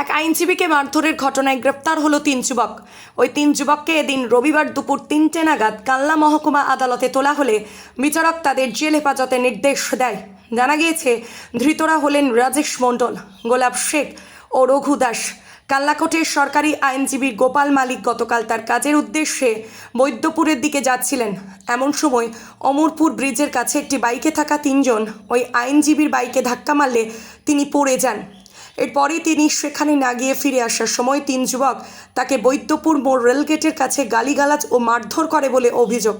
এক আইনজীবীকে মারধরের ঘটনায় গ্রেপ্তার হলো তিন যুবক। ওই তিন যুবককে এদিন রবিবার দুপুর তিনটে নাগাদ কাল্লা মহকুমা আদালতে তোলা হলে বিচারক তাদের জেল হেফাজতে নির্দেশ দেয়। জানা গিয়েছে, ধৃতরা হলেন রাজেশ মণ্ডল, গোলাপ শেখ ও রঘু দাস। কাল্লাকোটের সরকারি আইনজীবী গোপাল মালিক গতকাল তার কাজের উদ্দেশ্যে বৈদ্যপুরের দিকে যাচ্ছিলেন। এমন সময় অমরপুর ব্রিজের কাছে একটি বাইকে থাকা তিনজন ওই আইনজীবীর বাইকে ধাক্কা মারলে তিনি পড়ে যান। এরপরে তিনি সেখানে না গিয়ে ফিরে আসার সময় তিন যুবক তাকে বৈদ্যপুর মোড় রেলগেটের কাছে গালিগালাজ ও মারধর করে বলে অভিযোগ।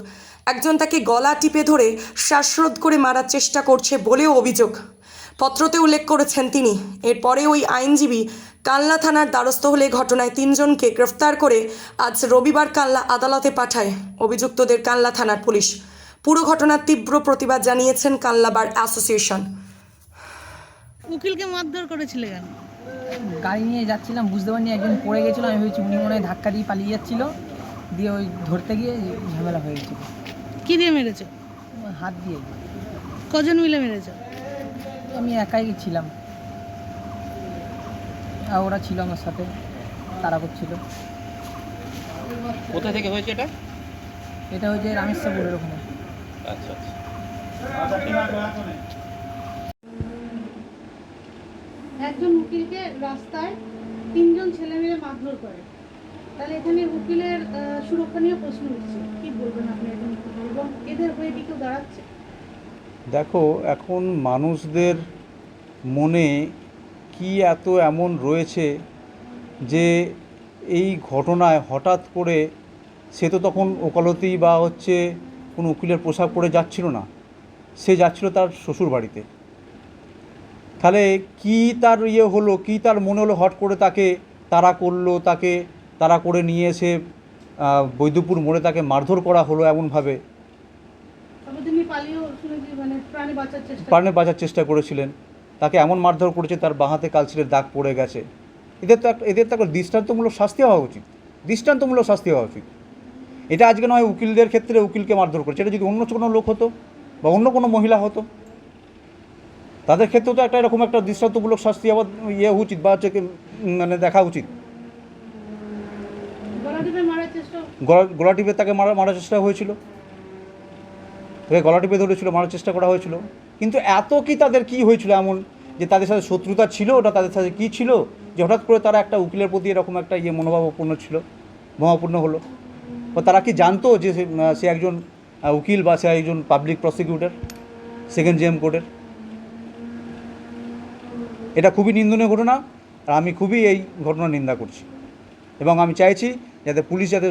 একজন তাকে গলা টিপে ধরে শ্বাসরোধ করে মারার চেষ্টা করছে বলেও অভিযোগ। পত্রতে উল্লেখ করেছেন তিনি, এরপরে ওই আইনজীবী কাল্লা থানার দ্বারস্থ হলে ঘটনায় তিনজনকে গ্রেফতার করে আজ রবিবার কাল্লা আদালতে পাঠায়, অভিযুক্তদের কাল্লা থানার পুলিশ। পুরো ঘটনার তীব্র প্রতিবাদ জানিয়েছেন কাল্লা বার অ্যাসোসিয়েশন। উকিলকে মারধর করেছিলে কেন? গাড়ি নিয়ে যাচ্ছিলাম বুঝতে পারিনি একজন পড়ে গেছিল আমি ভেবেছি উনি মনে হয় ধাক্কা দিয়ে পালিয়ে যাচ্ছিল দিয়ে ওই ধরতে গিয়ে ঝামেলা হয়ে গেছিল। কি দিয়ে মেরেছো? হাত দিয়ে। কজন মিলে মেরেছো? আমি একাই ছিলাম। আর ওরা ছিল আমার সাথে তারা করছিল। কোথা থেকে হয়েছে এটা? এটা হচ্ছে রামেশ্বরপুরের ওখানে। আচ্ছা আচ্ছা। একজন উকিলকে রাস্তায় তিনজন ছেলে মিলে মারধর করে। তাহলে এখানে উকিলের সুরক্ষা নিয়ে প্রশ্ন উঠছে। কি বলবেন আপনি একজন এবং এদের হয়ে কি কেউ দাঁড়াচ্ছে? দেখো, এখন মানুষদের মনে কি এত এমন রয়েছে যে এই ঘটনায় হঠাৎ করে সে তো তখন ওকালতি বা হচ্ছে কোনো উকিলের পোশাক পরে যাচ্ছিল না। সে যাচ্ছিল তার শ্বশুর বাড়িতে তাহলে কি তার ইয়ে হলো কি তার মনে হলো হট করে তাকে তারা করল তাকে তারা করে নিয়ে এসে বৈদ্যপুর মোড়ে তাকে মারধর করা হলো এমনভাবে? মানে প্রাণে বাঁচার চেষ্টা প্রাণে বাঁচার চেষ্টা করেছিলেন। তাকে এমন মারধর করেছে তার বাঁহাতে কালচিরের দাগ পড়ে গেছে। এদের তো একটা এদের তো একটা দৃষ্টান্তমূলক শাস্তি হওয়া উচিত। দৃষ্টান্তমূলক শাস্তি হওয়া উচিত। এটা আজকে নয় উকিলদের ক্ষেত্রে উকিলকে মারধর করেছে। এটা যদি অন্য কোনো লোক হতো বা অন্য কোনো মহিলা হতো তাদের ক্ষেত্রেও তো একটা এরকম একটা দৃষ্টান্তমূলক শাস্তি আবার ইয়ে উচিত বা হচ্ছে মানে দেখা উচিত। গলা টিপে গলা গলা টিপে তাকে মারা মারার চেষ্টা হয়েছিল। তাকে গলা টিপে ধরেছিল মারার চেষ্টা করা হয়েছিল। কিন্তু এত কি তাদের কি হয়েছিল এমন যে তাদের সাথে শত্রুতা ছিল ওটা তাদের সাথে কি ছিল যে হঠাৎ করে তারা একটা উকিলের প্রতি এরকম একটা ইয়ে মনোভাবপূর্ণ ছিল মহাপূর্ণ হলো? বা তারা কি জানতো যে সে একজন উকিল বা সে একজন পাবলিক প্রসিকিউটর সেকেন্ড জিএম কোর্টের এটা খুবই নিন্দনীয় ঘটনা আর আমি খুবই এই ঘটনার নিন্দা করছি। এবং আমি চাইছি যাতে পুলিশ যাতে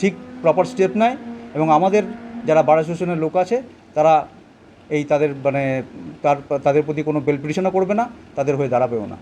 ঠিক প্রপার স্টেপ নেয় এবং আমাদের যারা বাড়া শোষণের লোক আছে, তারা এই তাদের মানে তার, তাদের প্রতি কোনো বেল পিটিশনও করবে না, তাদের হয়ে দাঁড়াবেও না।